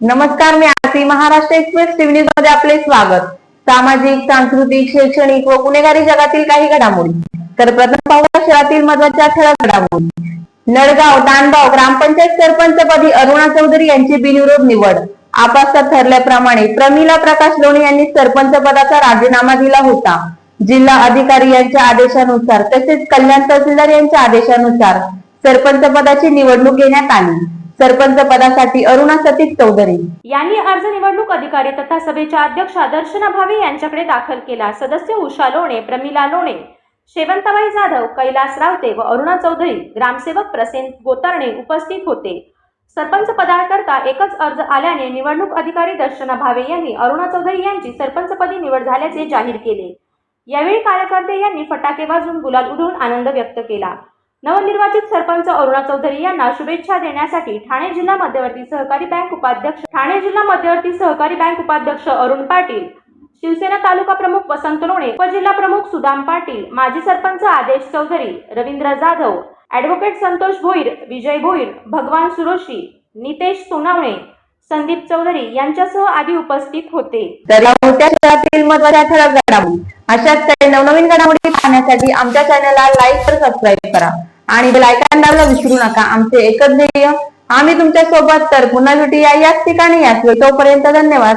नमस्कार मी Aarti Maharashtra express TV न्यूजमध्ये आपले स्वागत. सामाजिक सांस्कृतिक शैक्षणिक व गुन्हेगारी जगातील काही घडामोडी. तर प्रथम पाहूया शहरातील महत्त्वाच्या ठळक घडामोडी. नडगाव दानगाव ग्रामपंचायत सरपंच पदी अरुणा चौधरी यांची बिनविरोध निवड. आपासात ठरल्याप्रमाणे प्रमिला प्रकाश लोणी यांनी सरपंच पदाचा राजीनामा दिला होता. जिल्हा अधिकारी यांच्या आदेशानुसार तसेच कल्याण तहसीलदार यांच्या आदेशानुसार सरपंच पदाची निवडणूक घेण्यात आली. सरपंच पदासाठी अरुणा सतीश चौधरी. यांनी अर्ज निवडणूक अधिकारी तथा सभेच्या अध्यक्षा दर्शना भावे यांच्याकडे दाखल केला. सदस्य उषा लोणे प्रमिला लोणे शेवंताबाई जाधव कैलास रावते व अरुणा चौधरी ग्रामसेवक प्रसेन गोतरणे उपस्थित होते. सरपंच पदाकरता एकच अर्ज आल्याने निवडणूक अधिकारी दर्शना भावे यांनी अरुणा चौधरी यांची सरपंचपदी निवड झाल्याचे जाहीर केले. यावेळी कार्यकर्ते यांनी फटाके वाजून गुलाल उधळून आनंद व्यक्त केला. नवनिर्वाचित सरपंच अरुणा चौधरी यांना शुभेच्छा देण्यासाठी ठाणे जिल्हा मध्यवर्ती सहकारी बँक उपाध्यक्ष ठाणे जिल्हा मध्यवर्ती सहकारी बँक उपाध्यक्ष अरुण पाटील शिवसेना तालुका प्रमुख वसंत लोणे उपजिल्हा प्रमुख सुदाम पाटील माजी सरपंच आदेश चौधरी रवींद्र जाधव ॲडव्होकेट संतोष भोईर विजय भोईर भगवान सुरोशी नितेश सोनावणे संदीप चौधरी यांच्यासह आधी उपस्थित होते. तर महत्त्वाच्या ठळक घडामोडी अशाच काही नवनवीन घडामोडी पाहण्यासाठी आमच्या चॅनलला लाईक तर सबस्क्राईब करा. आणि बेल दाबायला विसरू नका. आमचे एकच ध्येय आम्ही तुमच्यासोबत तर पुन्हा भेटूया याच ठिकाणी याच तोपर्यंत धन्यवाद.